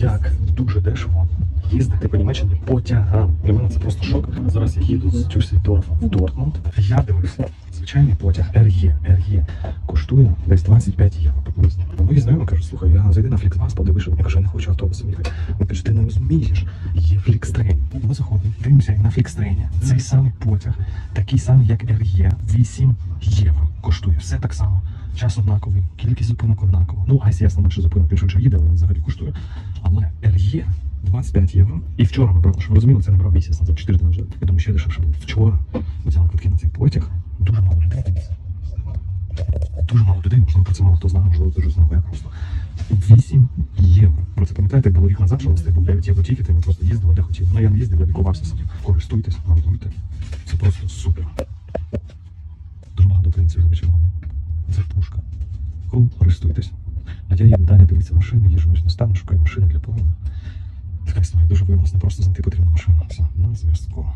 як дуже дешево їздити по Німеччині потягам. Для мене це просто шок. Зараз я їду з Дюссельдорфа в Дортмунд. Я дивився. Звичайний потяг RE, RE коштує десь 25 євро приблизно. Мої знайомі кажуть, слухай, я зайди на Фліксбас, подивишся. Я кажу, я не хочу автобусом їхати. Він каже, ти не розумієш, є Flixtrain. Ми заходимо, дивимося як на Flixtrain. Цей самий потяг, такий самий, як RE, 8 євро коштує. Все так само. Час однаковий, кількість зупинок однакова. Ну, а ясно, менше зупинок швидше їде, але взагалі коштує. Але RE 25 євро. І вчора ми брали, щоб ви розуміли, це не брав місяць назад, 4 дні вже. Я думаю, ще дешевше було. Вчора ми взяли квитки на цей потяг. Дуже мало людей. Дуже мало людей, можливо, про це мало хто знає, можливо, дуже знову я просто. 8 євро. Про це пам'ятаєте, було рік назад, що у нас був 9 євро тільки, ми просто їздили, де хотіли. Ну я не їздив, я лікувався сидів. Користуйтесь, нормуйте. Це просто супер. Дуже багато українців вечором. Це пушка. Користуйтесь. А я їду далі дивитися машини, їжу між містами, шукаю машини для поводу. Така історія дуже виявилось, не просто знайти потрібну машину. Все, на зв'язку.